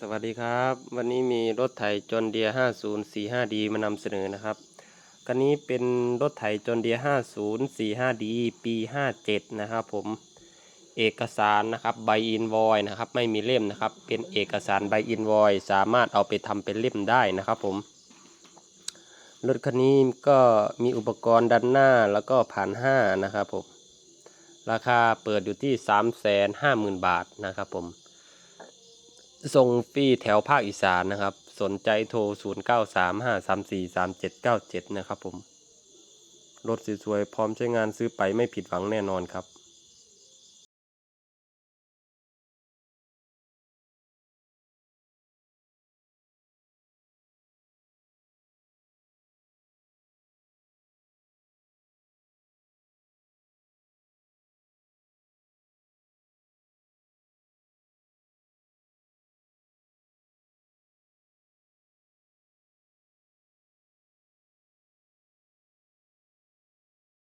สวัสดีครับ วันนี้มีรถไถจอนเดีย 5045D มานำเสนอนะครับคันนี้เป็นรถไถจอนเดีย 5045D ปี 57 นะครับผมเอกสารนะครับใบอินวอยนะครับไม่มีเล่มนะครับ เป็นเอกสารใบอินวอยสามารถเอาไปทำเป็นเล่มได้นะครับผมรถคันนี้ก็มีอุปกรณ์ดันหน้าแล้วก็ผ่านห้านะครับผมราคาเปิดอยู่ที่ 350,000 บาทนะครับผม ส่งฟรีแถวภาคอีสานนะครับ สนใจโทร 0935343797 นะครับผม รถสวยๆพร้อมใช้งานซื้อไปไม่ผิดหวังแน่นอนครับ